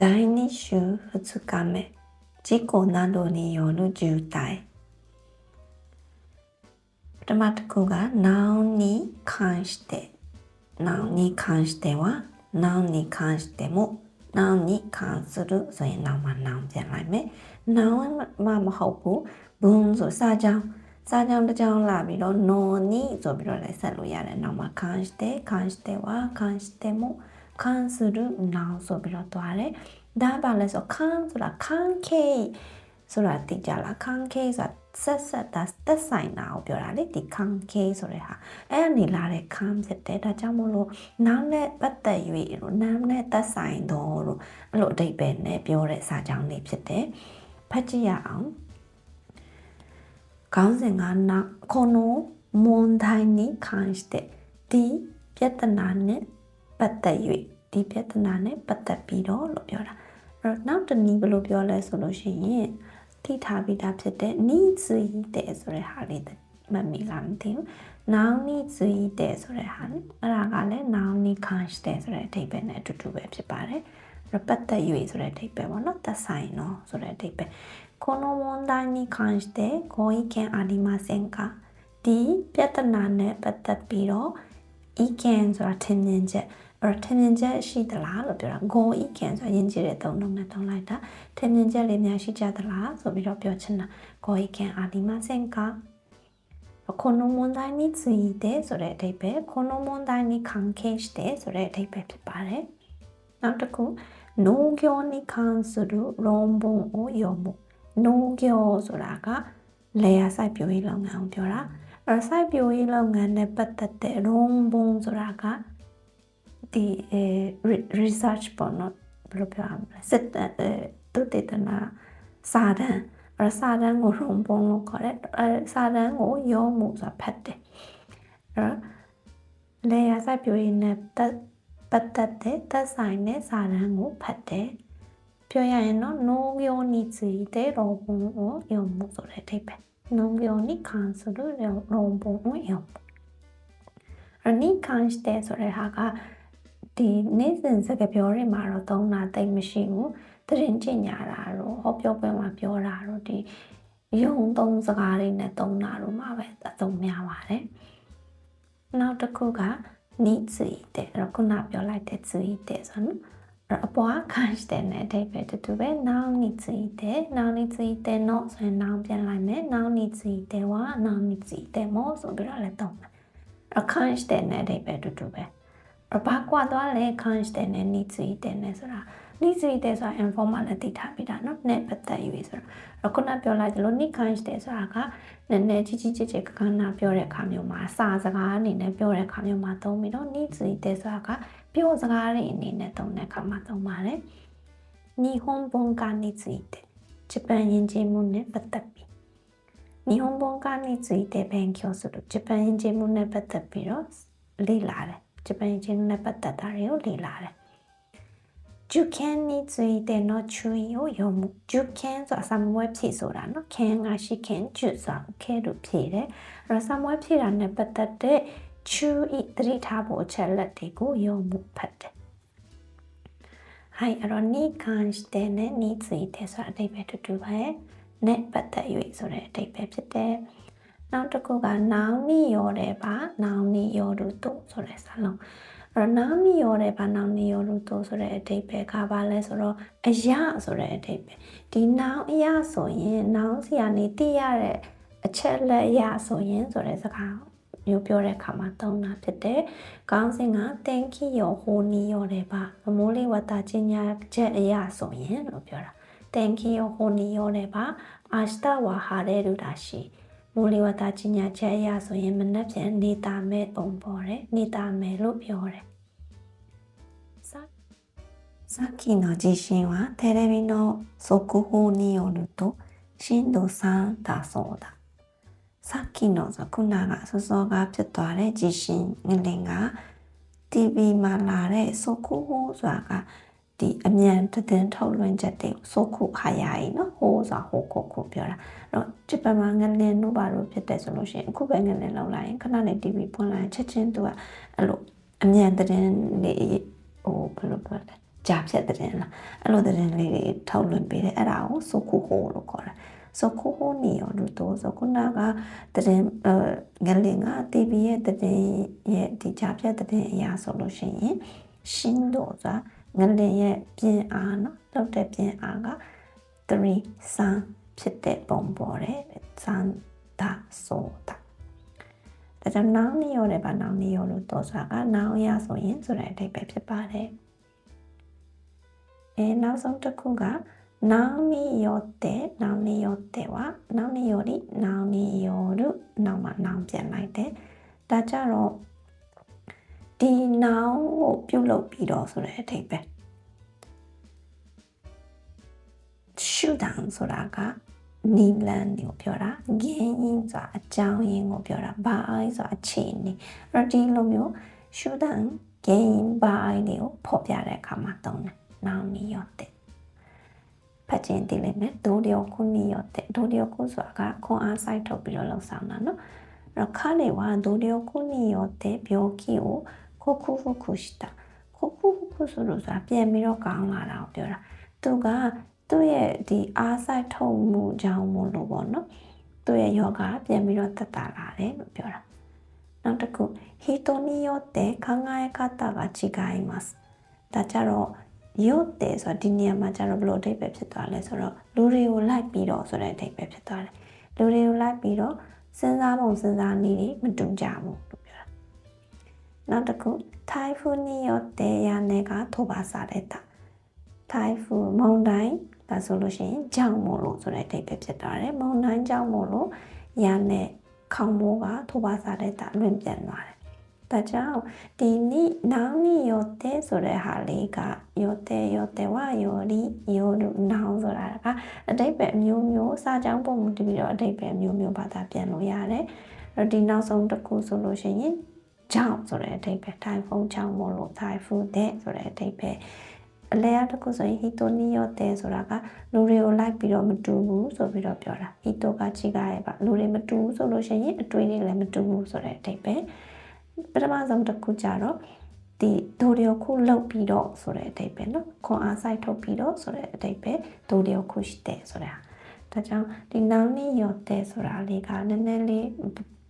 第2週2日目。事故などによる渋滞。トマトクが何に関して何に関しては何に関しても何に関するそれ何は何じゃないね Noun はもうほぼ文所さじゃんさじゃんとじゃんらびろ No にぞびろれさるやれ。Noun は関して関しては関しても can ဆိုတော့ noun ဆိုပြီးတော့သွားတယ်ဒါပါလဲဆို can ဆိုတာ can k ဆိုတာသိကြလား can k ဆိုတာဆက်ဆက်ဒါသက်ဆိုင်တာကိုပြောတာလေဒီ can k ဆိုတဲ့ဟာအဲ့အနေလာတဲ့ can ဖြစ်တယ်ဒါကြောင့်မို့လို့ noun နဲ့ပတ်သက်၍လို့ noun နဲ့သက်ဆိုင်တော့လို့အဲ့လိုအဓိပ္ပာယ်နဲ့ပြောတဲ့စာကြောင်းလေးဖြစ်တယ်ဖတ်ကြည့်ရအောင်ခေါင်းစဉ်ကနာခေါနိုမွန်တိုင်းနိခန့်してဒီပြဿနာနဲ့ ပတ်သက်၍ဒီပြဿနာနဲ့ပတ်သက်ပြီးတော့လို့ပြောတာအဲ့တော့နောက်တစ်နည်းဘယ်လိုပြောလဲဆိုလို့ရှိရင်ထိထားပြီးသားဖြစ်တဲ့ needs တဲ့ဆိုတဲ့ဟာလေးမမီလားမသိဘူး noun needs တဲ့ဆိုတဲ့ဟာလေအဲ့ဒါကလည်း noun need ခံတဲ့ဆိုတဲ့အဓိပ္ပာယ်နဲ့အတူတူပဲဖြစ်ပါတယ်အဲ့ပတ်သက်၍ဆိုတဲ့အဓိပ္ပာယ်ပေါ့နော်သက်ဆိုင်နော်ဆိုတဲ့အဓိပ္ပာယ်この問題に関してご意見ありませんかဒီပြဿနာနဲ့ပတ်သက်ပြီးတော့ ý見ဆိုတာထင်မြင်ချက် အဲ့တော့ထင်မြင်ချက်ရှိသလားလို့ပြောတာ go ý見ဆိုတာယဉ်ကျေးတဲ့သုံးလုံးနဲ့သုံးလိုက်တာထင်မြင်ချက်လေးများရှိကြသလားဆိုပြီးတော့ပြောချင်တာ go ý見ありませんかこの問題についてဆိုတဲ့အဓိပ္ပာယ်この問題に関係してဆိုတဲ့အဓိပ္ပာယ်ဖြစ်ပါတယ်နောက်တစ်ခု農業に関する論文を読む農業ဆိုတာကလယ်ယာစိုက်ပျိုးရေးလုပ်ငန်းကိုပြောတာအဲ့စိုက်ပျိုးရေးလုပ်ငန်းနဲ့ပတ်သက်တဲ့ 論文ဆိုတာက ဒီ research ပေါ့နော်ဘယ်လိုပြောရမလဲစစ်သုတေသနစာတမ်းအဲစာတမ်းကိုရုံပုံလို့ခေါ်တယ်အဲစာတမ်းကိုရုံးမှုဆိုတာဖတ်တယ်အဲလေယာစိုက်ပြိုရင်းနဲ့ပတ်သက်တဲ့သက်ဆိုင်တဲ့စာတမ်းကိုဖတ်တယ်ပြောရရင်တော့ no yo ni tsi de robon o yo mu ဆိုတဲ့အဓိပ္ပာယ် no yo ni kan ဆိုလို့ robon o yo mu အနိ kan တဲ့ဆိုတဲ့ဟာက ဒီနေ့စဉ်စကားပြောတွေမှာတော့သုံးတာတိတ်မရှိဘူးတရင်ကျင်ညာတာတော့ဟောပြောပွဲမှာပြောတာတော့ဒီယုံသုံးစကားတွေနဲ့သုံးတာတော့မှာပဲအသုံးများပါတယ်နောက်တစ်ခုကနိစီတဲ့အဲ့တော့ခုနပြောလိုက်တဲ့စီတဲ့ဆိုတော့အပွားခံတဲ့နဲ့အဓိပ္ပာယ်တူတူပဲနောင်နိစီတဲ့နောင်နိစီတဲ့တော့ဆိုရင်နောင်ပြန်လိုက်မယ်နောင်နိစီတဲ့ဝါနောင်နိစီတဲ့မောဆိုပြီးတော့လည်းသုံးမယ်အခန့်တဲ့နဲ့အဓိပ္ပာယ်တူတူပဲအ ဘာကွာသွားလဲခန့်တဲ့နဲ့နိစီတဲ့နဲ့ဆိုတာ need စီတဲ့ဆိုတာ informal နဲ့သိထားပြီးတာเนาะနဲ့ပတ်သက်ယူဆိုတော့ခုနပြောလိုက်သလို need kind တဲ့ဆိုတာကနည်းနည်းကြီးကြီးကျယ်ကျယ်ကကနာပြောတဲ့အခါမျိုးမှာစာစကားအနေနဲ့ပြောတဲ့အခါမျိုးမှာသုံးပြီးတော့ need စီတဲ့ဆိုတာကပြောစကားတွေအနေနဲ့သုံးတဲ့အခါမှာသုံးပါတယ်日本文化についてဂျပန်ယဉ်ကျေးမှုနဲ့ပတ်သက်ပြီး日本文化について勉強するဂျပန်ယဉ်ကျေးမှုနဲ့ပတ်သက်ပြီးတော့လေ့လာတယ် ဂျပန်ချင်းနဲ့ပတ်သက်တာတွေကိုလေ့လာတယ် you can need ဆိုတဲ့ not true ကိုရောမှု you can ဆိုတာစာမွေးဖြည့်ဆိုတာနော် can ကရှိ can ကျဆိုတာ okay လို့ဖြည့်တယ်အဲ့တော့စာမွေးဖြည့်တာနဲ့ပတ်သက်တဲ့ true ဤသတိထားဖို့အချက်လက်တွေကိုရောမှုဖတ်တယ်はい、あのに関してねについてဆိုတာအတိတ်ပဲတူတူပဲ net ပတ်သက်၍ဆိုတဲ့အတိတ်ပဲဖြစ်တယ် နောက်တစ်ခုကနောင်နီရောတယ်ပါနောင်နီရောလို့ဆိုတဲ့စာလုံးအဲ့တော့နောင်နီရောတဲ့ဘာနောင်နီရောလို့တို့ဆိုတဲ့အဓိပ္ပာယ်ကဘာလဲဆိုတော့အရာဆိုတဲ့အဓိပ္ပာယ်ဒီနောင်အရာဆိုရင်နောင်စီကနေသိရတဲ့အချက်လက်အရာဆိုရင်ဆိုတဲ့စကားမျိုးပြောတဲ့အခါမှာသုံးတာဖြစ်တယ်။ခေါင်းစဉ်က thank you ရောဟိုနီရောတဲ့ပါမမိုးလေးဝတာချင်းညာချက်အရာဆိုရင်လို့ပြောတာ thank you ရောဟိုနီရောတဲ့ပါအာစတာဝါဟာတဲ့လူတာရှိ မိုးလေဝသကြီးညာချက်အရဆိုရင်မနှက်ပြန်နေတာမဲ့ပုံပေါ်တယ်နေတာမဲ့လို့ပြောတယ်さっきの地震はテレビの速報によると震度3だそうださっきのခုနကစောစောကဖြစ်သွားတဲ့地震ငလင်က TV မှာလာတဲ့速報ဆိုတာက ဒီအမြန်သတင်းထုတ်လွှင့်ချက်တွေစုခုခါရည်နော်ဟိုးဆိုဟိုခုခုပြောတာအဲ့တော့ဂျပန်မှာငလင်တို့ဘာလို့ဖြစ်တယ်ဆိုလို့ရှိရင်အခုပဲငလင်လောက်လာရင်ခဏနဲ့ TV ပွင့်လာရင်ချက်ချင်းသူကအဲ့လိုအမြန်သတင်းတွေဟိုဘယ်လိုပြောလဲကြာဖြတ်တဲ့လားအဲ့လိုတဲ့လေးတွေထုတ်လွှင့်ပေးတယ်အဲ့ဒါကိုဆိုခုဟိုလို့ခေါ်တယ်ဆိုခုဟိုနေရောလို့တော့ဆိုခုနကတဲ့ငလင်က TV ရဲ့တဲ့ရဲ့ဒီကြာဖြတ်တဲ့အရာဆိုလို့ရှိရင်ရှင်းတော့ဆိုတာ ငလင်ရဲ့ပြင်အားနော်လောက်တဲ့ပြင်အားက3စံဖြစ်တဲ့ပုံပေါ်တယ်စံဒါဆိုတာဒါကြောင့်နောင်နီရောလည်းပါနောင်နီရောလို့တော့ဆိုတာကနောင်ရဆိုရင်ဆိုတဲ့အဓိပ္ပာယ်ဖြစ်ပါတယ်အဲနောက်ဆုံးတစ်ခုကနောင်နီရောတဲ့နောင်နီရောတဲ့ဝနောင်နီရောဒီနောင်နီရောလို့နောက်မှနောင်ပြန်လိုက်တယ်ဒါကြတော့ ဒီနောင်ကိုပြုတ်လုပ်ပြီးတော့ဆိုတဲ့အဓိပ္ပာယ်ရှုတောင်ဆိုတာကနီလန်ကိုပြောတာဂင်းရင်းဆိုတာအကြောင်းရင်းကိုပြောတာဘာအိုင်းဆိုတာအခြေအနေအဲ့တော့ဒီလိုမျိုးရှုတောင်ဂင်းရင်းဘာအိုင်းတွေကိုဖော်ပြတဲ့အခါမှာသုံးတယ်နောင်နီရောတဲ့ဖတ်ခြင်းတည်လိမ့်မယ်ဒိုးလျောခုနီရောတဲ့ဒိုးလျောခုဆိုတာကခွန်အားစိုက်ထုတ်ပြီးတော့လှုပ်ဆောင်တာနော်အဲ့တော့ခါလေဝါဒိုးလျောခုနီရောတဲ့ပြောကီကို ခိုခုဖုခုရှိတာခိုခုဖုခုဆိုလို့ဆိုတာပြန်ပြီးတော့ကောင်းလာတာကိုပြောတာသူကသူ့ရဲ့ဒီအားဆိုင်ထုံမှုကြောင့်မို့လို့ပေါ့နော်သူ့ရဲ့ယောဂပြန်ပြီးတော့တက်တာလာတယ်လို့ပြောတာနောက်တစ်ခုဟီတိုနီယောတေခငါယကတာကချိဂိုင်မတ်ဒါကြတော့ယောတေဆိုတော့ဒီနေရာမှာကျတော့ဘယ်လိုအဓိပ္ပာယ်ဖြစ်သွားလဲဆိုတော့လူတွေကိုလိုက်ပြီးတော့ဆိုတဲ့အဓိပ္ပာယ်ဖြစ်သွားတယ်လူတွေကိုလိုက်ပြီးတော့စဉ်းစားပုံစဉ်းစားနည်းတွေမတူကြဘူးလို့ပြောတာ နောက်တစ်ခုထိုင်ဖူနီယောတေရနေကထိုပါစားတဲ့တာထိုင်ဖူမုန်တိုင်းဒါဆိုလို့ရှိရင်ကြောင်မို့လို့ဆိုတဲ့အဓိပ္ပာယ်ဖြစ်သွားတယ်မုံတိုင်းကြောင်မို့လို့ရနဲ့ခေါင်းမိုးကထိုးပါစားတဲ့တာလွင့်ပြန်သွားတယ်ဒါကြောင့်ဒီနိနောင်နိယောတဲဆိုတဲ့ဟာလေးကယောတဲယောတဲဝယောလီယောလူနောင်ဆိုတာကအတိတ်ပဲအမျိုးမျိုးစာကြောင်းပုံမူတည်ပြီးတော့အတိတ်ပဲအမျိုးမျိုးဘာသာပြန်လို့ရတယ်အဲ့ဒီနောက်ဆုံးတစ်ခုဆိုလို့ရှိရင် ကြောင့်ဆိုတဲ့အဓိပ္ပာယ်တိုင်ဖုန်းကြောင့်မို့လို့တိုင်ဖုန်းတဲ့ဆိုတဲ့အဓိပ္ပာယ်အလဲရတစ်ခုဆိုရင် hito ni yote ဆိုတာကလူတွေကိုလိုက်ပြီးတော့မတူဘူးဆိုပြီးတော့ပြောတာ hito ကချိကရဲ့ပါလူတွေမတူဘူးဆိုလို့ရှိရင်အတွေးတွေလည်းမတူဘူးဆိုတဲ့အဓိပ္ပာယ်ပထမဆုံးတစ်ခုကြတော့ဒီဒိုရီယိုခုလောက်ပြီးတော့ဆိုတဲ့အဓိပ္ပာယ်နော်ခွန်အားစိုက်ထုတ်ပြီးတော့ဆိုတဲ့အဓိပ္ပာယ်ဒိုရီယိုခုရှိတဲ့ဆိုတာဒါကြောင့်ဒီ noun ni yote ဆိုတာလေးကနည်းနည်းလေး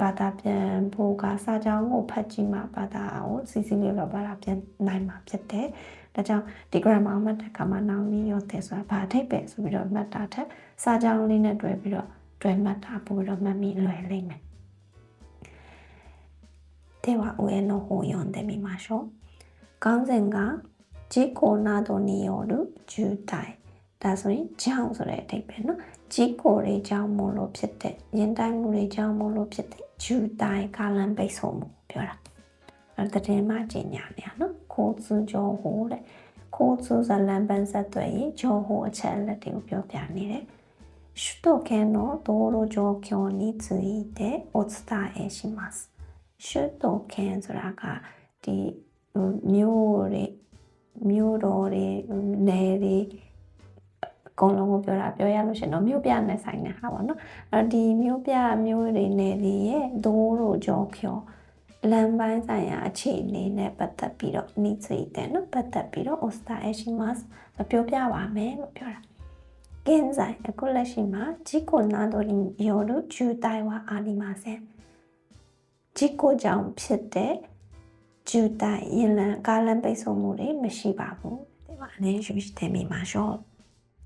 ဘာသာပြန်ဖို့ကစာကြောင်းကိုဖတ်ကြည့်မှဘာသာကိုစီစီလေးတော့ဘာသာပြန်နိုင်မှာဖြစ်တယ်ဒါကြောင့်ဒီ grammar မှတ်တဲ့အခါမှာနောင်နီရောတဲ့ဆိုတာဘာအထိပ်ပဲဆိုပြီးတော့မှတ်တာထက်စာကြောင်းလေးနဲ့တွဲပြီးတော့တွဲမှတ်တာပို့ပြီးတော့မှတ်မိလွယ်လိမ့်မယ်では上の方読んでみましょう。眼前が事故などによる渋滞 ဒါဆိုရင်ကြောင့်ဆိုတဲ့အဓိပ္ပာယ်နော်ကြီးကိုတွေကြောင့်မို့လို့ဖြစ်တဲ့ရင်တိုင်းမှုတွေကြောင့်မို့လို့ဖြစ်တဲ့ဂျူတိုင်းကာလန်ပိတ်ဆို့မှုပြောတာအဲတည်င်းမှကျင်ညာနေရနော်ခိုးစုကြောဟိုတဲ့ခိုးစုဇလန်ပန်းဆက်သွယ်ရေးကြောဟိုအချက်အလက်တွေကိုပြောပြနေတယ်首都圏の道路状況についてお伝えします首都圏ဆိုတာကဒီမြို့တွေမြို့တော်တွေနယ်တွေ ကုန်လုံးကိုပြောတာပြောရလို့ရှင်တော့မြို့ပြနဲ့ဆိုင်တဲ့ဟာပေါ့နော်အဲ့တော့ဒီမြို့ပြမြို့တွေနယ်တွေရဲ့ဒိုးတို့ကြောကျော်လမ်းပိုင်းဆိုင်ရာအခြေအနေနဲ့ပတ်သက်ပြီးတော့နှိစိတ်တယ်နော်ပတ်သက်ပြီးတော့ Osta Ashimas ပြောပြပါမယ်လို့ပြောတာ။ကင်းဆိုင်အခုလက်ရှိမှာဂျီကိုနာတော်လီယောတို့ဂျူတိုင်ဝါအာလီမာဆန်ဂျီကိုကြောင့်ဖြစ်တဲ့ဂျူတိုင်ရင်လန်ကားလမ်းပိတ်ဆို့မှုတွေမရှိပါဘူး။ဒီမှာအနည်းရှိတဲ့မိမှာရှော့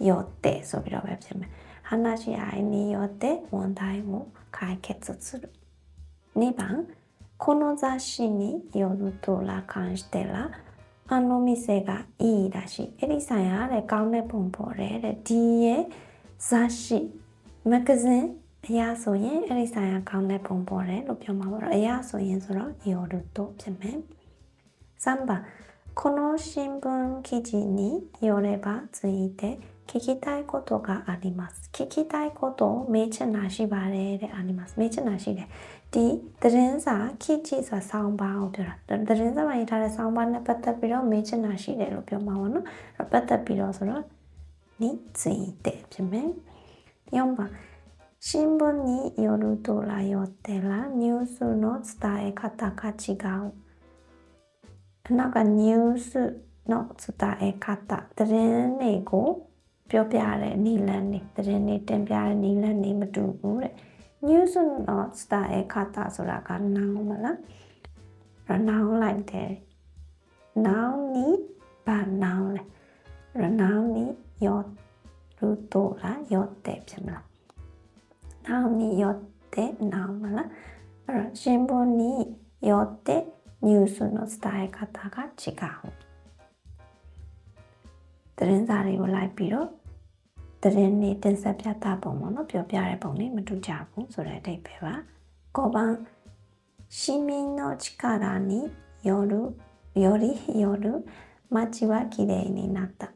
よってそれめ話し合いによって問題を解決する。2番この雑誌によると羅漢してらあの店がいいらしい。エリさんやあれカンポンポレレ DA 雑誌マクゼン Eğer söyleyin Elisa yakan repompore 3番この新聞記事によればついて聞きたいことがあります聞きたいことをမေးချင်တာရှိပါတယ်တဲ့ありますမေးချင်တာရှိတယ်ဒီသတင်းစာခေတ်ကြီးဆိုဆောင်းပါကိုပြောတာသတင်းစာမှာရေးထားတဲ့ဆောင်းပါနဲ့ပတ်သက်ပြီးတော့မေးချင်တာရှိတယ်လို့ပြောမှာပါနော်အဲ့ပတ်သက်ပြီးတော့ဆိုတော့についてဖြစ်မယ်4番新聞によるとらよってらニュースの伝え方が違うအနောက်က news の伝え方သတင်းတွေကို ပြောပြတဲ့နီလန်နေသတင်းတွေတင်ပြတဲ့နီလန်နေမတူဘူးတဲ့ news not star ရဲ့ခါတာဆိုတာကနောင်မလားရနောင်လိုက်တယ် now need ဘာနောင်လဲရနောင်နေရောရူတော့လားရောတဲ့ဖြစ်မလား now need ရောတဲ့နောင်မလားအဲ့တော့ရှင်ဘုန်နီရောတဲ့ news not star ရဲ့ခါတာကချိကောင်သတင်းစာတွေကိုလိုက်ပြီးတော့ သတင်းတွေတင်ဆက်ပြသပုံပေါ့နော်ပြောပြတဲ့ပုံတွေမတူကြဘူးဆိုတဲ့အဓိပ္ပာယ်ပါ5番市民の力によるよりよる街はきれいになった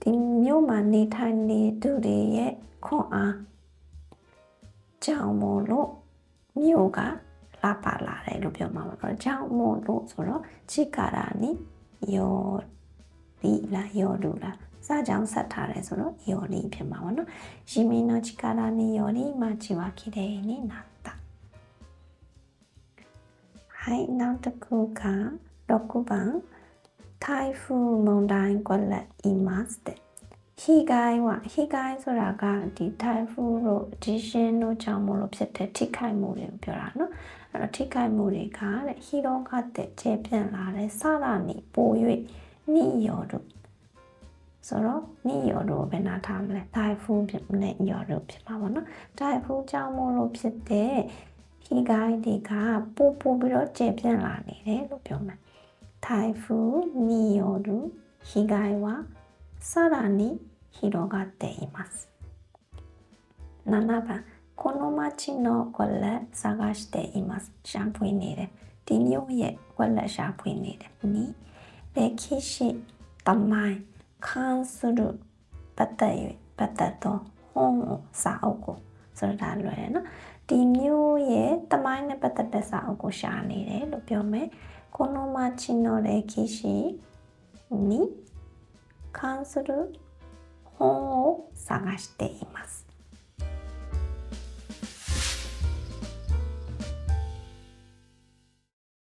ဒီမြို့မှာနေထိုင်နေသူတွေရဲ့ခွန်အားကြောင့်မို့လို့မြို့ကလာပါလာတယ်လို့ပြောမှာပါတော့ကြောင့်မို့လို့ဆိုတော့ချစ်ကာရာနီယောဒီလာယောဒူလာ စာကြောင့်ဆက်ထားတယ်ဆိုတော့ယောလီဖြစ်မှာပါနော်ရှီမီနိုချီကာရာနီယောလီမချီဝါခိဒေနီနာတာဟိုင်းနောက်တစ်ခုကတော့ခုပန်ထိုင်ဖူမုန်တိုင်းကွက်လက်အီမတ်စ်တဲ့ဟီဂိုင်းဝဟီဂိုင်းဆိုတာကဒီထိုင်ဖူတို့ဒီရှင်တို့ကြောင့်မလို့ဖြစ်တဲ့ထိခိုက်မှုတွေကိုပြောတာနော်အဲ့တော့ထိခိုက်မှုတွေကတဲ့ဟီရောကတဲ့ ဆိုတော့နိယောတို့ဘယ်နာထားမလဲထိုင်ဖူဖြစ်နဲ့ယောတို့ဖြစ်မှာပေါ့နော်ထိုင်ဖူကြောင့်မလို့ဖြစ်တဲ့ဟီဂိုင်းတွေကပို့ပို့ပြီးတော့ကျေပြန့်လာနေတယ်လို့ပြောမယ်ထိုင်ဖူနိယောတို့ဟီဂိုင်းはさらに広がっています7番この町のこれ探していますシャンプーにでဒီမျိုးရဲ့ဝက်လက်ရှာဖွင့်နေတယ်နီလက်ခိရှိတမိုင်း ခန်းစုရပတ်သက်၍ပတ်သက်သောဟောင်းစာအုပ်ကိုဆိုတာလွယ်တယ်နော်ဒီမျိုးရဲ့တမိုင်းနဲ့ပတ်သက်တဲ့စာအုပ်ကိုရှာနေတယ်လို့ပြောမယ်この町の歴史に関する本を探しています